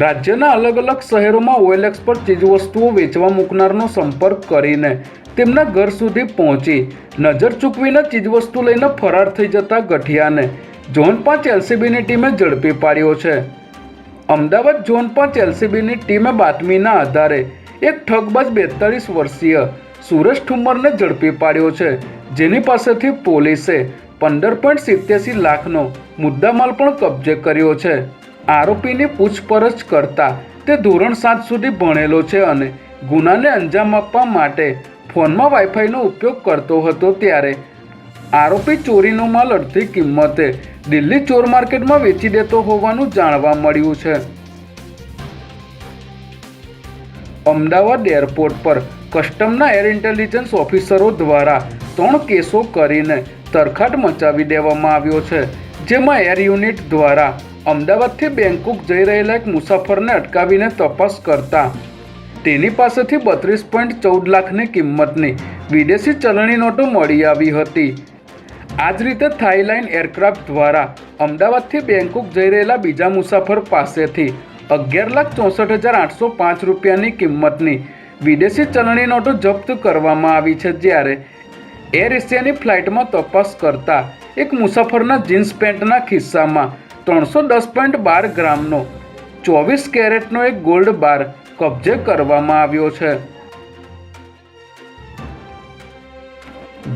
રાજ્યના અલગ અલગ શહેરોમાં ઓએલએક્સ પર ચીજવસ્તુઓ વેચવા મૂકનારનો સંપર્ક કરીને તેમના ઘર સુધી પહોંચી નજર ચૂકવીને ચીજવસ્તુ લઈને ફરાર થઈ જતા ગઠિયાને ઝોન પાંચ એલસીબીની ટીમે ઝડપી પાડ્યો છે. અમદાવાદ ઝોન પાંચ એલસીબીની ટીમે બાતમીના આધારે એક ઠગબાજ બેતાળીસ વર્ષીય સુરેશ ઠુમ્મરને ઝડપી પાડ્યો છે, જેની પાસેથી પોલીસે પંદર પોઈન્ટ સિત્યાસી લાખનો મુદ્દામાલ પણ કબજે કર્યો છે. આરોપીની પૂછપરછ કરતા તે ધોરણ સાત સુધી ભણેલો છે અને ગુનાને અંજામ આપવા માટે ફોનમાં વાઈફાઈનો ઉપયોગ કરતો હતો ત્યારે. આરોપી ચોરીનો માલ અડધી કિંમતે દિલ્હી ચોર માર્કેટમાં વેચી દેતો હોવાનું જાણવા મળ્યું છે. અમદાવાદ એરપોર્ટ પર કસ્ટમના એર ઇન્ટેલિજન્સ ઓફિસરો દ્વારા ત્રણ કેસો કરીને તરખાટ મચાવી દેવામાં આવ્યો છે, જેમાં એર યુનિટ દ્વારા અમદાવાદથી બેંકોક જઈ રહેલા એક મુસાફરને અટકાવીને તપાસ કરતા. તેની પાસેથી બત્રીસ પોઈન્ટ ચૌદ લાખની કિંમતની વિદેશી ચલણી નોટો મળી આવી હતી. આ જ રીતે થાઈલાઇન એરક્રાફ્ટ દ્વારા અમદાવાદથી બેંકોક જઈ રહેલા બીજા મુસાફર પાસેથી અગિયાર લાખ ચોસઠ હજાર આઠસો પાંચ રૂપિયાની કિંમતની વિદેશી ચલણી નોટો જપ્ત કરવામાં આવી છે જ્યારે એર એશિયાની ફ્લાઇટમાં તપાસ કરતા એક મુસાફરના જીન્સ પેન્ટના ખિસ્સામાં ત્રણસો દસ પોઈન્ટ બાર ગ્રામનો ચોવીસ કેરેટનો એક ગોલ્ડ બાર કબજે કરવામાં આવ્યો છે.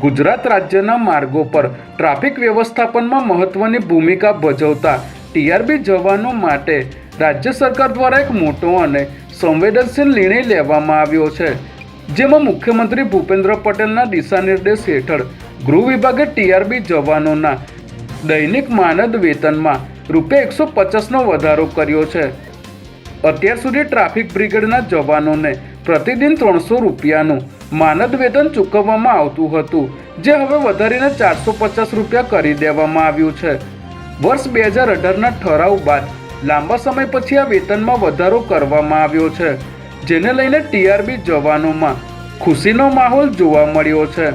ગુજરાત રાજ્યના માર્ગો પર ટ્રાફિક વ્યવસ્થાપનમાં મહત્વની ભૂમિકા ભજવતા ટીઆરબી જવાનો માટે રાજ્ય સરકાર દ્વારા એક મોટો અને સંવેદનશીલ નિર્ણય લેવામાં આવ્યો છે. જેમાં મુખ્યમંત્રી ભૂપેન્દ્ર પટેલના દિશાનિર્દેશ હેઠળ ગૃહ વિભાગે ટીઆરબી જવાનોના દૈનિક માનદ વેતનમાં રૂપિયા એકસો પચાસનો વધારો કર્યો છે. અત્યાર સુધી ટ્રાફિક બ્રિગેડના જવાનોને પ્રતિદિન ત્રણસો રૂપિયાનું માનદ વેતન ચૂકવવામાં આવતું હતું, જે હવે વધારીને ચારસો પચાસ રૂપિયા કરી દેવામાં આવ્યું છે. વર્ષ બે હજાર અઢારના ઠરાવ બાદ લાંબા સમય પછી આ વેતનમાં વધારો કરવામાં આવ્યો છે, જેને લઈને ટીઆરબી જવાનોમાં ખુશીનો માહોલ જોવા મળ્યો છે.